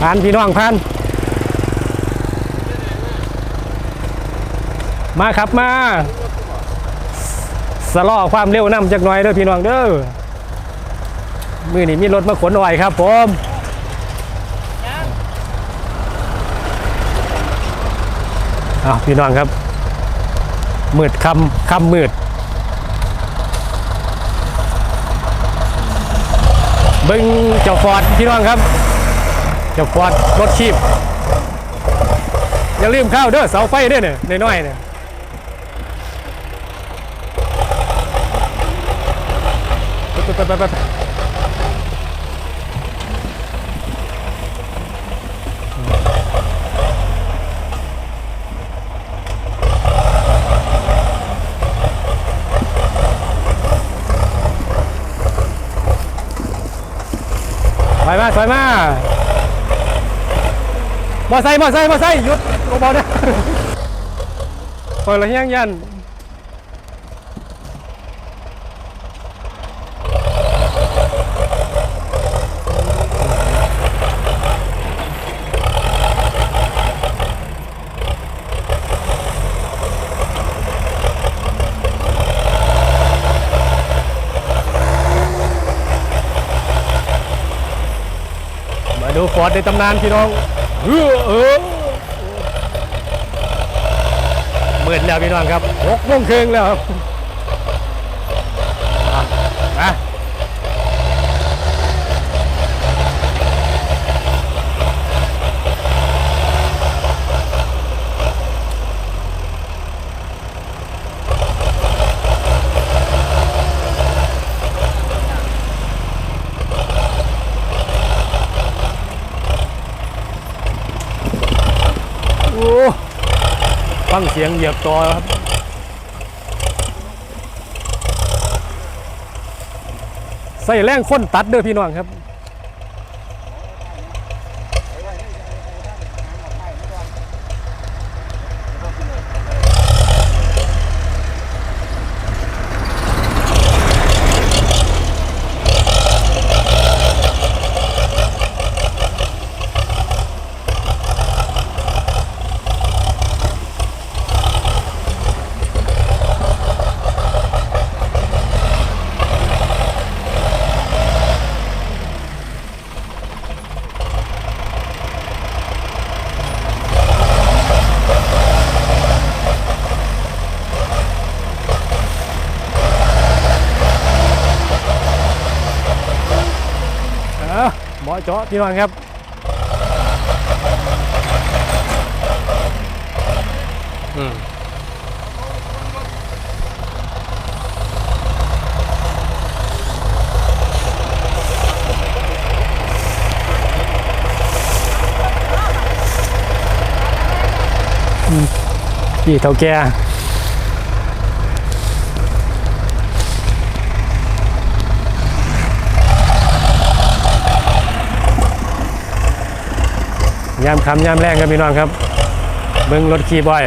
ผ่านพี่น้องผ่าน มาครับมา สล่อความเร็วนำจากหน่อยเด้อพี่น้องเด้อมือนี้มีรถมาขนอ้อยครับผมอ้าพี่น้องครับมืดคำคำมืด เบิ้งเจ้าฟอร์ดพี่น้องครับ เจ้าฟอร์ดรถชีพอย่าลืมเข้าเด้อเสาไฟเด้อเนี่ยน้อยๆเนี่ยไปไปไปไป อยมาถอยมามอไซค์มอไซค์มอไซค์หยุดเบาๆนะเปิดระเฮียงยัน ดูฟอร์ดในตำนานพี่น้องเออเออมืดแล้วพี่น้องครับหกโมงครึ่งแล้วครับ ฟังเสียงเหยียบตัวครับใส่แรงค้นตัดเด้อพี่น้องครับ เอาหมอเจาะพี่น้องครับอืมอืมพี่เท่าแก่ ยามคำยามแรงครับพี่น้องครับ เบิ้งรถขี่บ่อย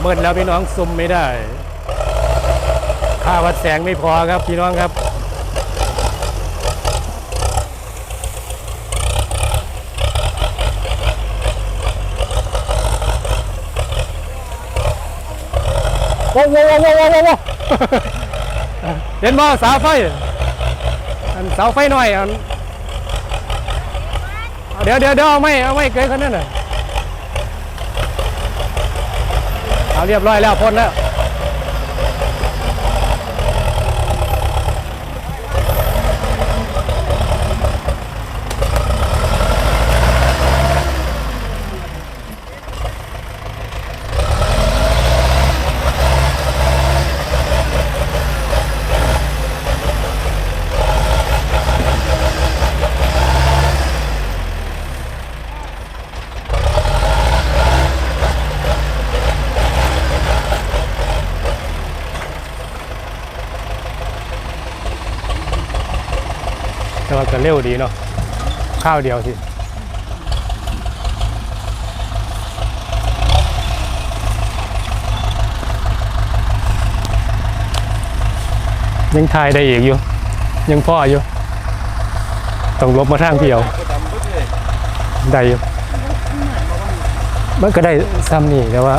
เมิดแล้วพี่น้องซุ่มไม่ได้ ค่าวัดแสงไม่พอครับพี่น้องครับ โว้โหโอ้โว้โอ้โว้เห็นบ่เสาไฟอันเสาไฟหน่อยอันเดี๋ยวเดี๋ยวเดี๋ยวเอาไม่เอาไม่เกินคนนั้นน่ะเอาเรียบร้อยแล้วพ้นแล้ว ว่าก็เร็วดีเนาะข้าวเดียวสิยังทายได้อีกอยู่ ยังพ่ออยู่ ต้องลบมาทางเพียวได้อยู่มันก็ได้ซ้ำนี่แต่ว่า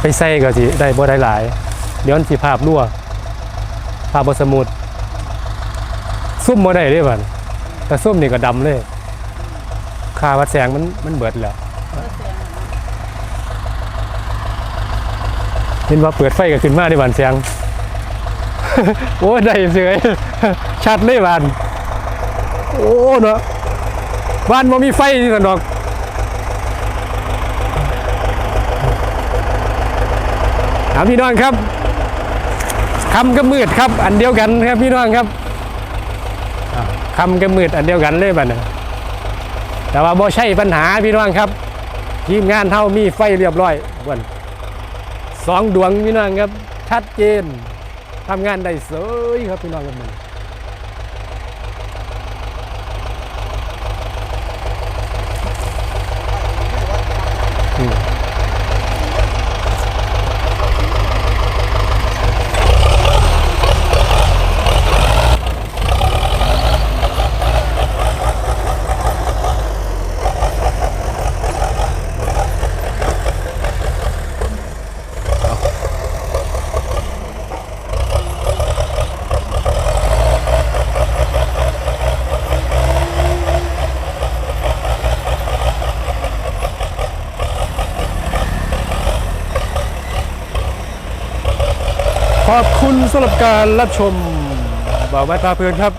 ไปใส่ก็สิได้บ่ได้หลาย เดี๋ยวมันสิภาพรั่วภาพบสมูท ซุ่มบ่ได้เด้บัดแต่ซุ่มนี่ก็ดำเลยค่าวัดแสงมันมันเบิดแล้วเห็นว่าเปิดไฟก็ขึ้นมาได้บานเสียงโอ้ได้เสยชัดเลยบ้านโอ้เนาะบ้านบ่มีไฟนี่สันดอกครับพี่น้องครับคำกับมืดครับ อันเดียวกันครับพี่น้องครับ คำกับมืดอันเดียวกันเลยบัดนะแต่ว่าบ่ใช่ปัญหาพี่น้องครับ ทีมงานเท่ามีไฟเรียบร้อยบวนสองดวงพี่น้องครับ ชัดเจนทำงานได้สวยครับพี่น้องครับมัน ขอบคุณสำหรับการรับชมบ่าวแวดพาเพลินครับ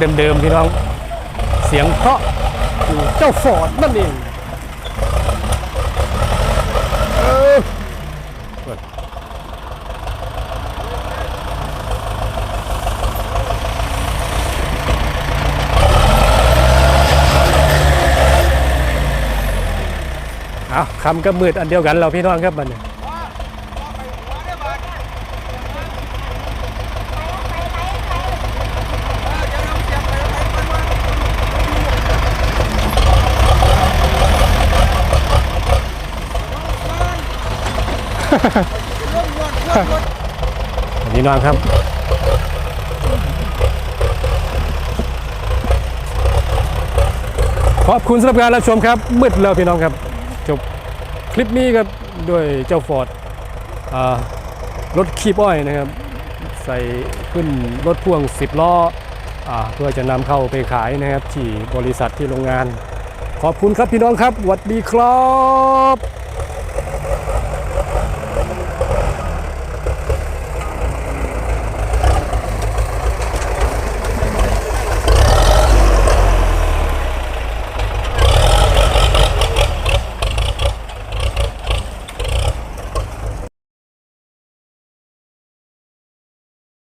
เดิมๆพี่น้อง เสียงเพราะเจ้าฟอร์ดนั่นเองเออเปิดเอาคำกับมืดอันเดียวกันเราพี่น้องครับมันเนี่ย พี่น้องครับขอบคุณสำหรับการรับชมครับ มืดแล้วพี่น้องครับจบคลิปนี้ครับด้วยเจ้าฟอร์ดรถคีบอ้อยนะครับ ใส่ขึ้นรถพ่วง 10 ล้ออเพื่อจะนำเข้าไปขายนะครับ ที่บริษัทที่โรงงาน ขอบคุณครับพี่น้องครับสวัสดีครับ